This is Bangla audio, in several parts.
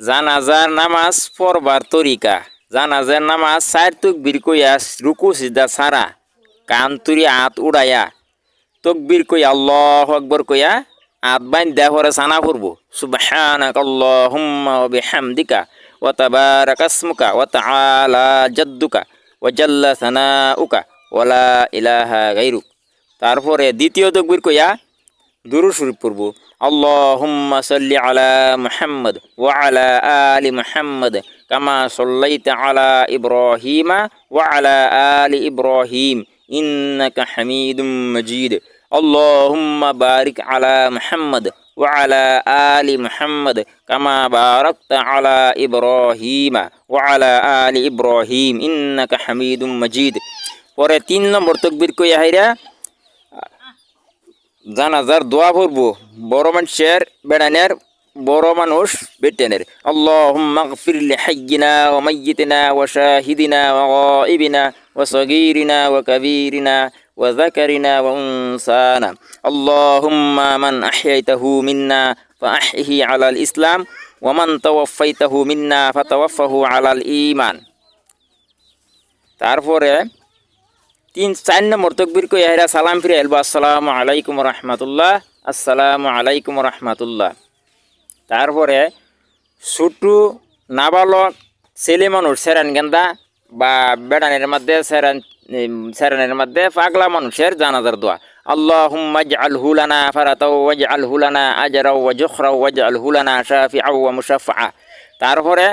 জানাজার নামাজ পড়বার তরিকা। জানাজার নামাজ চার তকবির কইয়া রুকু সিজদা সারা কান তুরি আত উড়াইয়া, তকবির কইয়া আল্লাহ আকবর কইয়া আত বাইন দেহ হরে সানা করব সুবহানাক আল্লাহুম্মা ওয়া বিহামদিকা ওয়া তাবারাকা ইসমুকা ওয়া তাআলা জাদ্দুকা ওয়া জাল্লা সানাউকা ওয়া লা ইলাহা গায়রুক তারপরে দ্বিতীয় তকবির কইয়া দুরু শরীফ পড়ব আল্লাহুম্মা সাল্লি আলা মুহাম্মদ ওয়া আলা আলি মুহাম্মদ কামা সাল্লাইতা আলা ইব্রাহিমা ওয়া আলা আলি ইব্রাহিম ইন্নাকা হামিদুম মাজিদ আল্লাহুম্মা বারিক আলা মুহাম্মদ ওয়া আলা আলি মুহাম্মদ কামা বারাকতা আলা ইব্রাহিমা ওয়া আলা আলি ইব্রাহিম ইন্নাকা হামিদুম মাজিদ পরে তিন নম্বর তকবির কইয়া হাইরা জানাজার দোয়া পড়ব। বড় মানুষের, বেড়ানের, বড় মানুষ, বেটেনের। আল্লাহুম্মা গফির লিহাইয়িনা ওয়া মাইয়িতিনা ওয়া শাহিদিনা ওয়া গায়িবিনা ওয়া সগীরিনা ওয়া কাবীরিনা ওয়া যাকারিনা মান মিন্না আলাল ইসলাম মান মিন্না আলাল তারপরে তিন, চার নম্বর তকবির কই? হেরা সালাম ফিরে এলবা, আসসালামু আলাইকুম রহমতুল্লাহ আসসালামু আলাইকুম রহমতুল্লাহ তারপরে ছোট্টু নাবালক ছেলে মানুষ, সেরান গেন্দা, বা বেড়ানের মধ্যে সেরান সেরানের মধ্যে পাগলা মানুষের জানাজার দোয়া। আল্লাহুম্মা ইজআলহু লানা ফারাতাও ওয়াজআলহু লানা আজরাও ওয়া যুখরাও ওয়াজআলহু লানা শাফিআও ওয়া মুশাফফা। তারপরে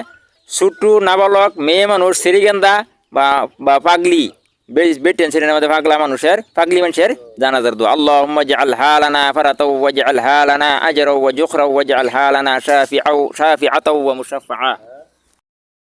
ছোট্টু নাবালক মেয়ে মানুষ, সেরিগেন্দা বা বা পাগলি বেশ বেটেন ছিলেন আমাদের পাগলা মানুষের পাগলি মানুষের জানাজার দোয়া আল্লাহুম্মা ইজআল হালানা ফারাতাও ওয়াজআল হালানা আজরাও ওয়া যুখরাও ওয়াজআল হালানা শাফিআও শাফিআতাও ওয়া মুশাফফা